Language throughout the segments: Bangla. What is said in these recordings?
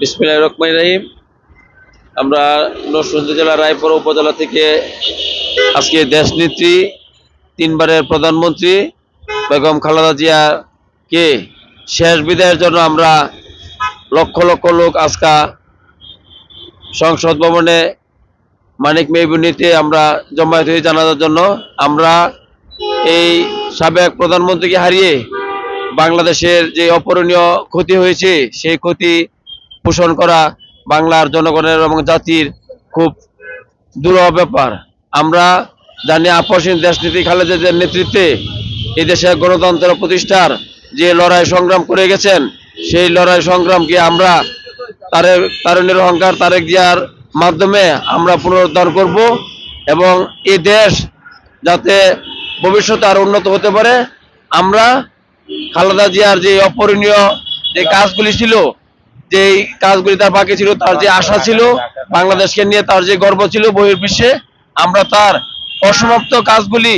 বিসমিল্লাহ রহমান রহিম। আমরা নরসিংদী জেলা রায়পুর উপজেলা থেকে আজকে দেশনেত্রী তিনবারের প্রধানমন্ত্রী বেগম খালেদা জিয়াকে শেষ বিদায়ের জন্য আমরা লক্ষ লক্ষ লোক আজকা সংসদ ভবনে মানিক মেহবুনিতে আমরা জমায়েত হয়ে জানানোর জন্য। আমরা এই সাবেক প্রধানমন্ত্রীকে হারিয়ে বাংলাদেশের যে অপরণীয় ক্ষতি হয়েছে, সেই ক্ষতি পোষণ করা বাংলার জনগণের এবং জাতির খুব দুরহ ব্যাপার। আমরা জানি আপসীন দেশনীতি খালেদের নেতৃত্বে এই দেশে গণতন্ত্র প্রতিষ্ঠার যে লড়াই সংগ্রাম করে গেছেন, সেই লড়াই সংগ্রামকে আমরা তারের তারুণের অহংকার তারেক জিয়ার মাধ্যমে আমরা পুনরুদ্ধার করব এবং এই দেশ যাতে ভবিষ্যতে আরও উন্নত হতে পারে। আমরা খালেদা জিয়ার যে অপরিণীয় যে কাজগুলি ছিল যে কাজগুলি তার বাকি ছিল তার যে আশা ছিল বাংলাদেশকে নিয়ে তার যে গর্ব ছিল বহির্বিশ্বে আমরা তার অসমাপ্ত কাজগুলি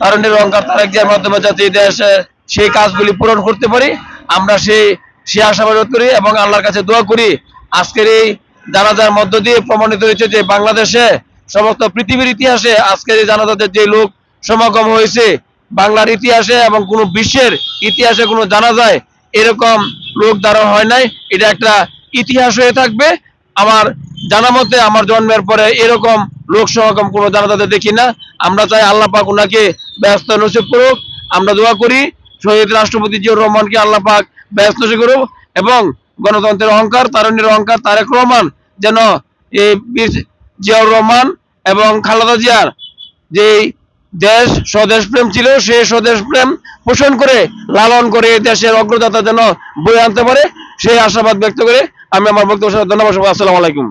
তারুণের অহংকার তারেক জিয়ার মাধ্যমে যাতে এই দেশে সেই কাজগুলি পূরণ করতে পারি আমরা সেই সে আশাবাদ করি এবং আল্লাহর কাছে দোয়া করি আজকের এই জানাজার মধ্য দিয়ে প্রমাণিত হয়েছে যে বাংলাদেশে সমস্ত পৃথিবীর ইতিহাসে আজকের এই জানাজাতে যে লোক সমাগম হয়েছে বাংলার ইতিহাসে এবং কোন বিশ্বের ইতিহাসে কোনো জানা যায় এরকম লোক দ্বারা হয় নাই। এটা একটা ইতিহাস হয়ে থাকবে। আমার জানা মতে আমার জন্মের পরে এরকম লোক সমাগম কোনো জানাজাতে দেখি না। আমরা চাই আল্লাহ পাক ওনাকে ব্যস্ত নসিব করুক। আমরা দোয়া করি, শহীদ রাষ্ট্রপতি জিয়াউর রহমানকে আল্লাহ পাক ব্যস্ত নসিব করুক এবং গণতন্ত্রের অহংকার, তারুণ্যের অহংকার, তারেক রহমান যেন এই জিয়াউর রহমান এবং খালেদা জিয়ার যেই দেশ স্বদেশ প্রেম ছিল সে স্বদেশ প্রেম পোষণ করে, লালন করে দেশের অগ্রযাত্রা যেন বয়ে আনতে পারে, সেই আশাবাদ ব্যক্ত করে আমি আমার বক্তব্য। ধন্যবাদ। আসসালামু আলাইকুম